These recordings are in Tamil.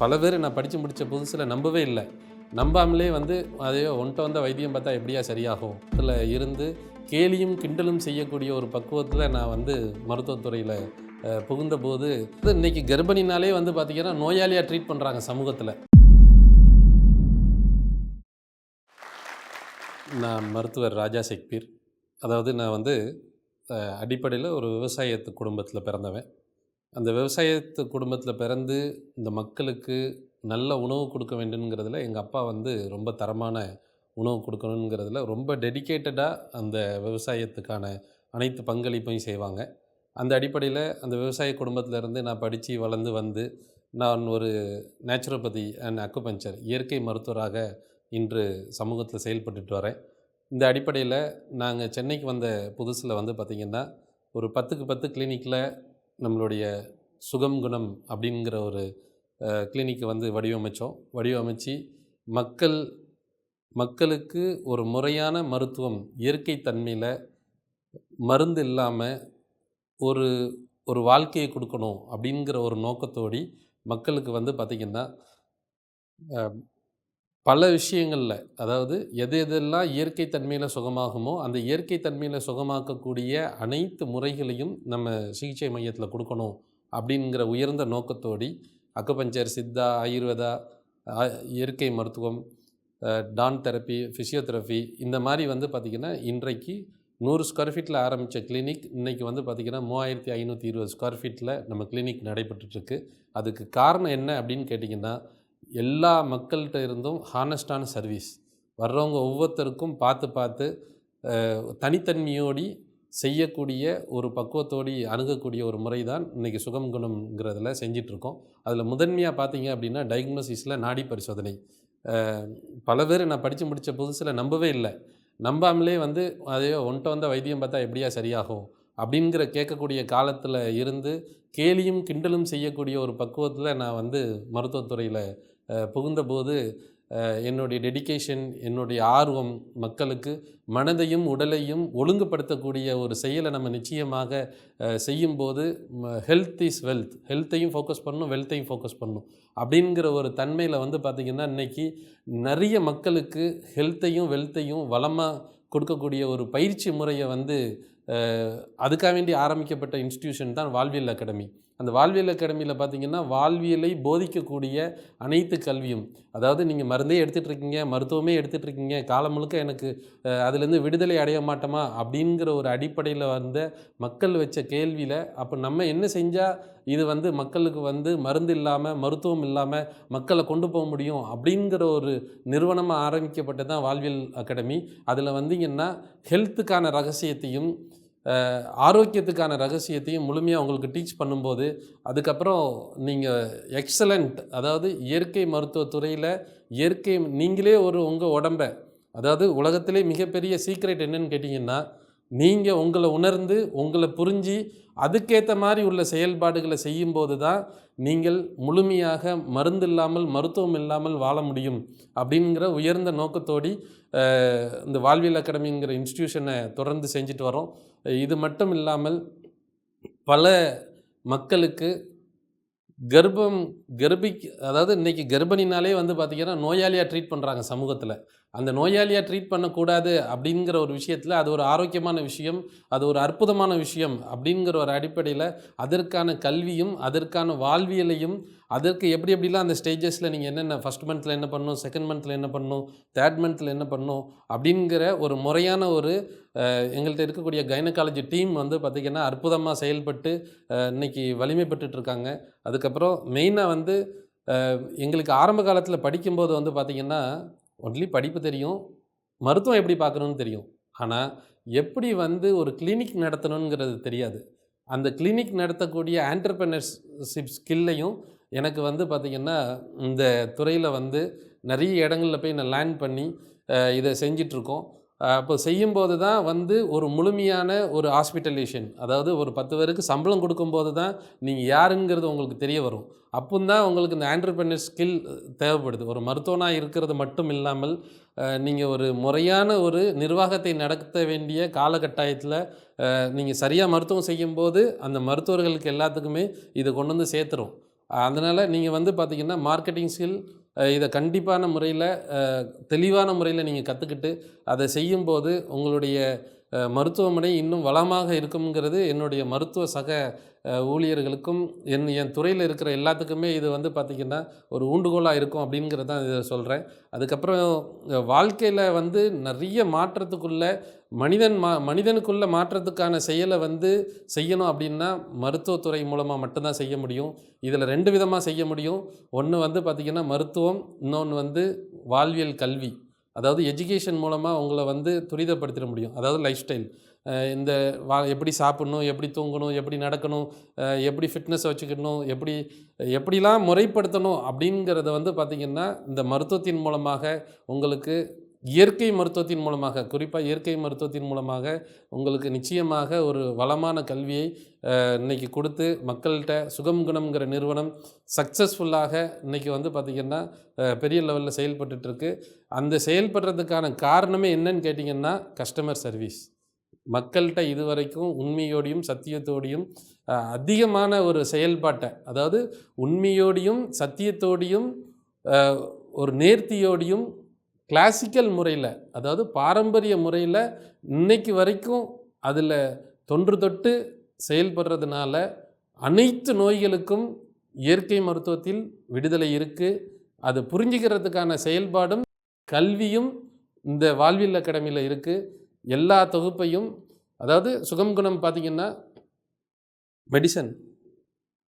பல பேர் நான் படித்து முடித்த புதுசில் நம்பவே இல்லை. நம்பாமலே வந்து அதையோ ஒன்ட்ட வந்த வைத்தியம் பார்த்தா எப்படியா சரியாகும்? இதில் இருந்து கேலியும் கிண்டலும் செய்யக்கூடிய ஒரு பக்குவத்தில் நான் வந்து மருத்துவத்துறையில் புகுந்தபோது இன்னைக்கு கர்ப்பிணினாலே வந்து பார்த்திங்கன்னா நோயாளியாக ட்ரீட் பண்ணுறாங்க சமூகத்தில். நான் மருத்துவர் ராஜா செக்பீர் அதாவது நான் வந்து அடிப்படையில் ஒரு விவசாயத்து குடும்பத்தில் பிறந்தவன். அந்த விவசாயத்து குடும்பத்தில் பிறந்து இந்த மக்களுக்கு நல்ல உணவு கொடுக்க வேண்டும்ங்கிறதுல எங்கள் அப்பா வந்து ரொம்ப தரமான உணவு கொடுக்கணுங்கிறதுல ரொம்ப டெடிகேட்டடாக அந்த விவசாயத்துக்கான அனைத்து பங்களிப்பையும் செய்வாங்க. அந்த அடிப்படையில் அந்த விவசாய குடும்பத்திலேருந்து நான் படித்து வளர்ந்து வந்து நான் ஒரு நேச்சுரோபதி அண்ட் அக்குபஞ்சர் இயற்கை மருத்துவராக இன்று சமூகத்தில் செயல்பட்டுட்டு வரேன். இந்த அடிப்படையில் நாங்கள் சென்னைக்கு வந்த புதுசில் வந்து பார்த்திங்கன்னா ஒரு பத்துக்கு பத்து கிளினிக்கில் நம்மளுடைய சுகம் குணம் அப்படிங்கிற ஒரு கிளினிக்கை வந்து வடிவமைச்சோம். வடிவமைச்சு மக்கள் மக்களுக்கு ஒரு முறையான மருத்துவம் இயற்கை தன்மையில் மருந்து இல்லாமல் ஒரு ஒரு வாழ்க்கையை கொடுக்கணும் அப்படிங்கிற ஒரு நோக்கத்தோடி மக்களுக்கு வந்து பார்த்திங்கன்னா பல விஷயங்களில் அதாவது எது எதெல்லாம் இயற்கை தன்மையில் சுகமாகுமோ அந்த இயற்கை தன்மையில் சுகமாக்கக்கூடிய அனைத்து முறைகளையும் நம்ம சிகிச்சை மையத்தில் கொடுக்கணும் அப்படிங்கிற உயர்ந்த நோக்கத்தோடி அக்குபஞ்சர் சித்தா ஆயுர்வேதா இயற்கை மருத்துவம் டான் தெரப்பி ஃபிசியோதெரப்பி இந்த மாதிரி வந்து பார்த்திங்கன்னா இன்றைக்கு நூறு ஸ்கொயர் ஃபீட்டில் ஆரம்பித்த கிளினிக் இன்றைக்கி வந்து பார்த்திங்கன்னா மூவாயிரத்தி ஐநூற்றி இருபது ஸ்கொயர் ஃபீட்டில் நம்ம கிளினிக் நடைபெற்றுட்ருக்கு அதுக்கு காரணம் என்ன அப்படின்னு கேட்டிங்கன்னா எல்லா மக்கள்கிட்ட இருந்தும் ஹானஸ்டான சர்வீஸ் வர்றவங்க ஒவ்வொருத்தருக்கும் பார்த்து பார்த்து தனித்தன்மையோடி செய்யக்கூடிய ஒரு பக்குவத்தோடி அணுகக்கூடிய ஒரு முறை தான் இன்றைக்கி சுகம் குணம்ங்கிறதுல செஞ்சிட்ருக்கோம். அதில் முதன்மையாக பார்த்தீங்க அப்படின்னா டயக்னோசிஸில் நாடி பரிசோதனை. பல பேர் நான் படித்து முடித்த புதுசில் நம்பவே இல்லை. நம்பாமலே வந்து அதையோ ஒன்ட்ட வந்த வைத்தியம் பார்த்தா எப்படியா சரியாகும்? அப்படிங்கிற கேட்கக்கூடிய காலத்தில் இருந்து கேலியும் கிண்டலும் செய்யக்கூடிய ஒரு பக்குவத்தில் நான் வந்து மருத்துவத்துறையில் புகுந்தபோது என்னுடைய டெடிகேஷன் என்னுடைய ஆர்வம் மக்களுக்கு மனதையும் உடலையும் ஒழுங்குபடுத்தக்கூடிய ஒரு செயலை நம்ம நிச்சயமாக செய்யும்போது ஹெல்த் இஸ் வெல்த் ஹெல்த்தையும் ஃபோக்கஸ் பண்ணணும் வெல்த்தையும் ஃபோக்கஸ் பண்ணணும். அப்படிங்கிற ஒரு தன்மையில் வந்து பார்த்திங்கன்னா இன்னைக்கு நிறைய மக்களுக்கு ஹெல்த்தையும் வெல்த்தையும் வளமாக கொடுக்கக்கூடிய ஒரு பயிற்சி முறையை வந்து அதுக்காக வேண்டி ஆரம்பிக்கப்பட்ட இன்ஸ்டிடியூஷன் தான் வாழ்வியல் அகாடமி அந்த வாழ்வியல் அகாடமியில் பார்த்தீங்கன்னா வாழ்வியலை போதிக்கக்கூடிய அனைத்து கல்வியும் அதாவது நீங்கள் மருந்தே எடுத்துகிட்டு இருக்கீங்க மருத்துவமே எடுத்துகிட்டு இருக்கீங்க காலம் முழுக்க எனக்கு அதுலேருந்து விடுதலை அடைய மாட்டோமா? அப்படிங்கிற ஒரு அடிப்படையில் வந்த மக்கள் வச்ச கேள்வியில் அப்போ நம்ம என்ன செஞ்சால் இது வந்து மக்களுக்கு வந்து மருந்து இல்லாமல் மருத்துவம் இல்லாமல் மக்களை கொண்டு போக முடியும்? அப்படிங்கிற ஒரு நிறுவனமாக ஆரம்பிக்கப்பட்டது தான் வாழ்வியல் அகாடமி. அதில் வந்தீங்கன்னா ஹெல்த்துக்கான ரகசியத்தையும் ஆரோக்கியத்துக்கான ரகசியத்தையும் முழுமையாக உங்களுக்கு டீச் பண்ணும்போது அதுக்கப்புறம் நீங்கள் எக்ஸலண்ட் அதாவது இயற்கை மருத்துவத்துறையில் இயற்கை நீங்களே ஒரு உங்கள் உடம்பை அதாவது உலகத்திலே மிகப்பெரிய சீக்ரெட் என்னன்னு கேட்டிங்கன்னா நீங்கள் உங்களை உணர்ந்து உங்களை புரிஞ்சு அதுக்கேற்ற மாதிரி உள்ள செயல்பாடுகளை செய்யும்போது தான் நீங்கள் முழுமையாக மருந்து இல்லாமல் மருத்துவம் இல்லாமல் வாழ முடியும் அப்படிங்கிற உயர்ந்த நோக்கத்தோடி இந்த வாழ்வியல் அகாடமிங்கிற இன்ஸ்டிடியூஷனை தொடர்ந்து செஞ்சுட்டு வரோம். இது மட்டும் இல்லாமல் பல மக்களுக்கு கர்ப்பம் கர்ப்பி அதாவது இன்றைக்கி கர்ப்பிணினாலே வந்து பார்த்திங்கன்னா நோயாளியாக ட்ரீட் பண்ணுறாங்க சமூகத்தில். அந்த நோயாளியாக ட்ரீட் பண்ணக்கூடாது அப்படிங்கிற ஒரு விஷயத்தில் அது ஒரு ஆரோக்கியமான விஷயம் அது ஒரு அற்புதமான விஷயம் அப்படிங்கிற ஒரு அடிப்படையில் அதற்கான கல்வியும் அதற்கான வாழ்வியலையும் அதற்கு எப்படி எப்படிலாம் அந்த ஸ்டேஜஸில் நீங்கள் என்னென்ன ஃபஸ்ட் மந்தில் என்ன பண்ணணும் செகண்ட் மந்தில் என்ன பண்ணணும் தேர்ட் மந்தில் என்ன பண்ணணும் அப்படிங்கிற ஒரு முறையான ஒரு எங்கள்கிட்ட இருக்கக்கூடிய கைனகாலஜி டீம் வந்து பார்த்திங்கன்னா அற்புதமாக செயல்பட்டு இன்றைக்கி இன்னைக்கு இருக்காங்க அதுக்கப்புறம் மெயினாக வந்து எங்களுக்கு ஆரம்ப காலத்தில் படிக்கும்போது வந்து பார்த்திங்கன்னா ஒன்லி படிப்பு தெரியும். மருத்துவம் எப்படி பார்க்கணுன்னு தெரியும். ஆனால் எப்படி வந்து ஒரு கிளினிக் நடத்தணுங்கிறது தெரியாது. அந்த கிளினிக் நடத்தக்கூடிய ஆண்டர்பிரினர்ஷிப் ஸ்கில்லையும் எனக்கு வந்து பார்த்திங்கன்னா இந்த துறையில் வந்து நிறைய இடங்களில் போய் நான் லேர்ன் பண்ணி இதை செஞ்சிட்ருக்கோம் அப்போ செய்யும்போது தான் வந்து ஒரு முழுமையான ஒரு ஹாஸ்பிட்டலேஷன் அதாவது ஒரு பத்து பேருக்கு சம்பளம் கொடுக்கும்போது தான் நீங்கள் யாருங்கிறது உங்களுக்கு தெரிய வரும். அப்போ தான் உங்களுக்கு இந்த ஆண்டர்பிரினர் ஸ்கில் தேவைப்படுது. ஒரு மருத்துவனாக இருக்கிறது மட்டும் இல்லாமல் நீங்கள் ஒரு முறையான ஒரு நிர்வாகத்தை நடத்த வேண்டிய காலகட்டாயத்தில் நீங்கள் சரியாக மருத்துவம் செய்யும்போது அந்த மருத்துவர்களுக்கு எல்லாத்துக்குமே இதை கொண்டு வந்து சேர்த்துரும். அதனால் நீங்கள் வந்து பார்த்தீங்கன்னா மார்க்கெட்டிங் ஸ்கில் இதை கண்டிப்பான முறையில் தெளிவான முறையில் நீங்கள் கற்றுக்கிட்டு அதை செய்யும்போது உங்களுடைய மருத்துவமனை இன்னும் வளமாக இருக்குங்கிறது என்னுடைய மருத்துவ சக ஊழியர்களுக்கும் என் என் துறையில் இருக்கிற எல்லாத்துக்குமே இது வந்து பார்த்திங்கன்னா ஒரு ஊண்டுகோலாக இருக்கும் அப்படிங்கிறது தான் இதை சொல்கிறேன் அதுக்கப்புறம் வாழ்க்கையில் வந்து நிறைய மாற்றத்துக்குள்ளே மனிதன் மா மனிதனுக்குள்ளே மாற்றத்துக்கான செயலை வந்து செய்யணும் அப்படின்னா மருத்துவத்துறை மூலமாக மட்டும்தான் செய்ய முடியும். இதில் ரெண்டு விதமாக செய்ய முடியும். ஒன்று வந்து பார்த்திங்கன்னா மருத்துவம் இன்னொன்று வந்து வாழ்வியல் கல்வி. அதாவது எஜுகேஷன் மூலமாக உங்களை வந்து துரிதப்படுத்திட முடியும். அதாவது லைஃப் ஸ்டைல் இந்த வா எப்படி சாப்பிட்ணும் எப்படி தூங்கணும் எப்படி நடக்கணும் எப்படி ஃபிட்னஸ் வச்சுக்கணும் எப்படி எப்படிலாம் முறைப்படுத்தணும் அப்படிங்கிறத வந்து பார்த்திங்கன்னா இந்த மருத்துவத்தின் மூலமாக உங்களுக்கு இயற்கை மருத்துவத்தின் மூலமாக குறிப்பாக இயற்கை மருத்துவத்தின் மூலமாக உங்களுக்கு நிச்சயமாக ஒரு வளமான கல்வியை இன்றைக்கி இன்னைக்கு கொடுத்து மக்கள்கிட்ட சுகம் குணம்ங்கிற நிறுவனம் சக்ஸஸ்ஃபுல்லாக இன்னைக்கு வந்து பார்த்திங்கன்னா பெரிய லெவலில் செயல்பட்டுருக்கு அந்த செயல்படுறதுக்கான காரணமே என்னன்னு கேட்டிங்கன்னா கஸ்டமர் சர்வீஸ் மக்கள்கிட்ட இதுவரைக்கும் உண்மையோடையும் சத்தியத்தோடையும் அதிகமான ஒரு செயல்பாட்டை அதாவது உண்மையோடையும் சத்தியத்தோடையும் ஒரு நேர்த்தியோடையும் கிளாசிக்கல் முறையில் அதாவது பாரம்பரிய முறையில் இன்னைக்கு வரைக்கும் அதில் தொன்று தொட்டு செயல்படுறதுனால அனைத்து நோய்களுக்கும் இயற்கை மருத்துவத்தில் விடுதலை இருக்குது அது புரிஞ்சுக்கிறதுக்கான செயல்பாடும் கல்வியும் இந்த வாழ்வியல் அகாடமியில் இருக்குது எல்லா தொகுப்பையும் அதாவது சுகம் குணம் பார்த்திங்கன்னா மெடிசன்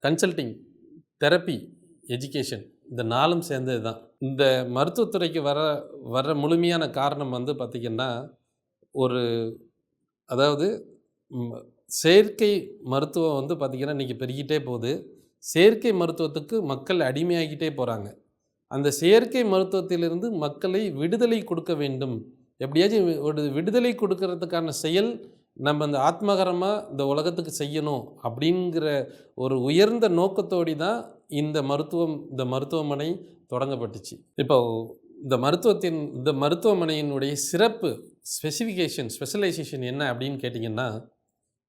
கன்சல்டிங் தெரப்பி எஜுகேஷன் இந்த நாளும் சேர்ந்தது தான் இந்த மருத்துவத்துறைக்கு வர வர முழுமையான காரணம் வந்து பார்த்திங்கன்னா ஒரு அதாவது செயற்கை மருத்துவம் வந்து பார்த்திங்கன்னா இன்றைக்கி பெருகிட்டே போகுது. செயற்கை மருத்துவத்துக்கு மக்கள் அடிமையாகிட்டே போகிறாங்க அந்த செயற்கை மருத்துவத்திலிருந்து மக்களை விடுதலை கொடுக்க வேண்டும். எப்படியாச்சும் ஒரு விடுதலை கொடுக்கறதுக்கான செயல் நம்ம இந்த ஆத்மகரமாக இந்த உலகத்துக்கு செய்யணும் அப்படிங்கிற ஒரு உயர்ந்த நோக்கத்தோடி தான் இந்த மருத்துவம் இந்த மருத்துவமனை தொடங்கப்பட்டுச்சு. இப்போ இந்த மருத்துவத்தின் இந்த மருத்துவமனையினுடைய சிறப்பு ஸ்பெசிஃபிகேஷன் ஸ்பெஷலைசேஷன் என்ன அப்படின்னு கேட்டிங்கன்னா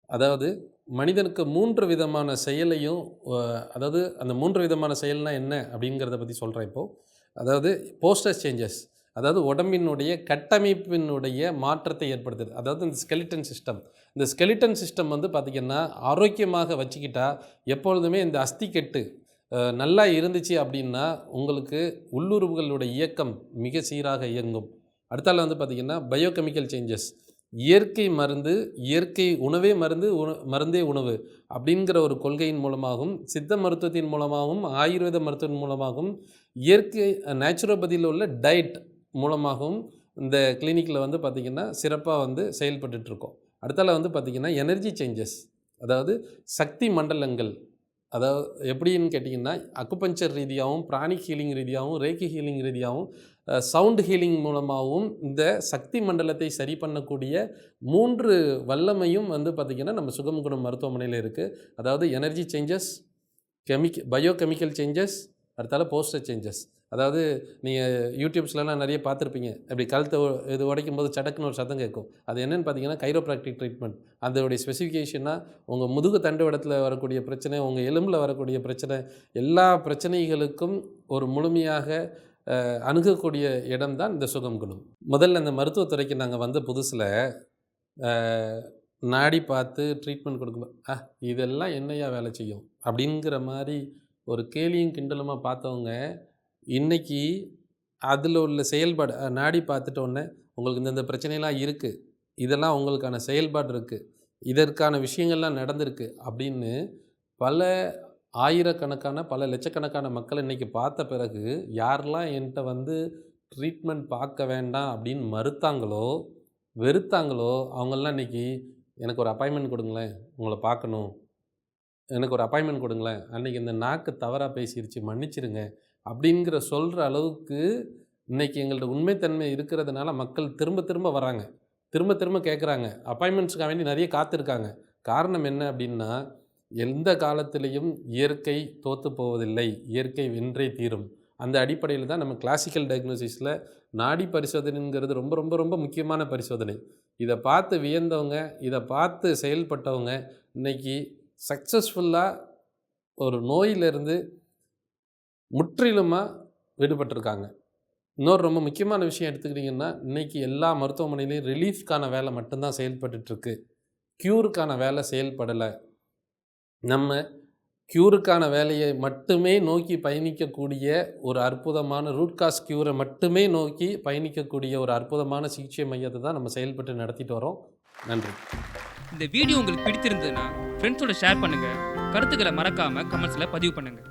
அதாவது மனிதனுக்கு மூன்று விதமான செயலையும் அதாவது அந்த மூன்று விதமான செயல்னால் என்ன அப்படிங்கிறத பற்றி சொல்கிறேன் இப்போது அதாவது போஸ்டர் சேஞ்சஸ் அதாவது உடம்பினுடைய கட்டமைப்பினுடைய மாற்றத்தை ஏற்படுத்துது. அதாவது இந்த ஸ்கெலிட்டன் சிஸ்டம் இந்த ஸ்கெலிட்டன் சிஸ்டம் வந்து பார்த்திங்கன்னா ஆரோக்கியமாக வச்சுக்கிட்டால் எப்பொழுதுமே இந்த அஸ்திக்கெட்டு கெட்டு நல்லா இருந்துச்சு அப்படின்னா உங்களுக்கு உள்ளுறவுகளுடைய இயக்கம் மிக சீராக இயங்கும். அடுத்தால வந்து பார்த்திங்கன்னா பயோகெமிக்கல் சேஞ்சஸ் இயற்கை மருந்து இயற்கை உணவே மருந்து உண மருந்தே உணவு அப்படிங்கிற ஒரு கொள்கையின் மூலமாகவும் சித்த மருத்துவத்தின் மூலமாகவும் ஆயுர்வேத மருத்துவத்தின் மூலமாகவும் இயற்கை நேச்சுரோபதியில் உள்ள டயட் மூலமாகவும் இந்த கிளினிக்கில் வந்து பார்த்திங்கன்னா சிறப்பாக வந்து செயல்பட்டுருக்கோம் அடுத்தால வந்து பார்த்திங்கன்னா எனர்ஜி சேஞ்சஸ் அதாவது சக்தி மண்டலங்கள் அதாவது எப்படின்னு கேட்டிங்கன்னா அக்குபஞ்சர் ரீதியாகவும் பிராணிக் ஹீலிங் ரீதியாகவும் ரேக்கி ஹீலிங் ரீதியாகவும் சவுண்ட் ஹீலிங் மூலமாகவும் இந்த சக்தி மண்டலத்தை சரி பண்ணக்கூடிய மூன்று வல்லமையும் வந்து பார்த்திங்கன்னா நம்ம சுகமுகுணம் மருத்துவமனையில் இருக்குது அதாவது energy changes chemic biochemical changes அடுத்தால போஸ்டர் சேஞ்சஸ் அதாவது நீங்கள் யூடியூப்ஸ்லலாம் நிறைய பார்த்துருப்பீங்க. அப்படி கழுத்தை இது உடைக்கும் போது சடக்குன்னு ஒரு சத்தம் கேட்கும். அது என்னென்னு பார்த்தீங்கன்னா கைரோப்ராக்டிக் ட்ரீட்மெண்ட் அதோடைய ஸ்பெசிஃபிகேஷனாக உங்கள் முதுகு தண்டு இடத்துல வரக்கூடிய பிரச்சனை உங்கள் எலும்பில் வரக்கூடிய பிரச்சனை எல்லா பிரச்சனைகளுக்கும் ஒரு முழுமையாக அணுகக்கூடிய இடம்தான் இந்த சுகம் குணம் முதல்ல இந்த மருத்துவத்துறைக்கு நாங்கள் வந்த புதுசில் நாடி பார்த்து ட்ரீட்மெண்ட் கொடுக்கும்போது ஆ இதெல்லாம் என்னையா வேலை செய்யும்? அப்படிங்கிற மாதிரி ஒரு கேலியும் கிண்டலுமாக பார்த்தவங்க இன்னைக்கு அதில் உள்ள செயல்பாடு நாடி பார்த்துட்டோன்னே உங்களுக்கு இந்தந்த பிரச்சனையெல்லாம் இருக்குது இதெல்லாம் உங்களுக்கான செயல்பாடு இருக்குது இதற்கான விஷயங்கள்லாம் நடந்திருக்கு அப்படின்னு பல ஆயிரக்கணக்கான பல லட்சக்கணக்கான மக்கள் இன்றைக்கி பார்த்த பிறகு யாரெல்லாம் என்கிட்ட வந்து ட்ரீட்மெண்ட் பார்க்க வேண்டாம் அப்படின்னு மறுத்தாங்களோ வெறுத்தாங்களோ அவங்கெல்லாம் இன்றைக்கி எனக்கு ஒரு அப்பாயின்மெண்ட் கொடுங்களேன் உங்களை பார்க்கணும் எனக்கு ஒரு அப்பாயின்மெண்ட் கொடுங்களேன் அன்றைக்கி இந்த நாக்கு தவறாக பேசிருச்சு மன்னிச்சிருங்க அப்படிங்கிற சொல்கிற அளவுக்கு இன்றைக்கி எங்கள்ட்ட உண்மைத்தன்மை இருக்கிறதுனால மக்கள் திரும்ப திரும்ப வராங்க திரும்ப திரும்ப கேட்குறாங்க அப்பாயின்மெண்ட்ஸுக்காக வேண்டி நிறைய காத்திருக்காங்க. காரணம் என்ன அப்படின்னா எந்த காலத்திலையும் இயற்கை தோற்று போவதில்லை. இயற்கை வென்றே தீரும். அந்த அடிப்படையில் தான் நம்ம கிளாசிக்கல் டயக்னோசிஸில் நாடி பரிசோதனைங்கிறது ரொம்ப ரொம்ப ரொம்ப முக்கியமான பரிசோதனை. இதை பார்த்து வியந்தவங்க இதை பார்த்து செயல்பட்டவங்க இன்னைக்கு சக்ஸஸ்ஃபுல்லாக ஒரு நோயிலிருந்து முற்றிலுமாக விடுபட்டிருக்காங்க. இன்னொரு ரொம்ப முக்கியமான விஷயம் எடுத்துக்கிட்டிங்கன்னா இன்றைக்கி எல்லா மருத்துவமனையிலையும் ரிலீஃப்க்கான வேலை மட்டும்தான் செயல்பட்டுருக்கு க்யூருக்கான வேலை செயல்படலை. நம்ம க்யூருக்கான வேலையை மட்டுமே நோக்கி பயணிக்கக்கூடிய ஒரு அற்புதமான ரூட் காஸ் க்யூரை மட்டுமே நோக்கி பயணிக்கக்கூடிய ஒரு அற்புதமான சிகிச்சை மையத்தை தான் நம்ம செயல்பட்டு நடத்திட்டு வரோம். நன்றி. இந்த வீடியோ உங்களுக்கு பிடித்திருந்ததுன்னா ஃப்ரெண்ட்ஸோட ஷேர் பண்ணுங்கள் கருத்துக்களை மறக்காமல் கமெண்ட்ஸில் பதிவு பண்ணுங்கள்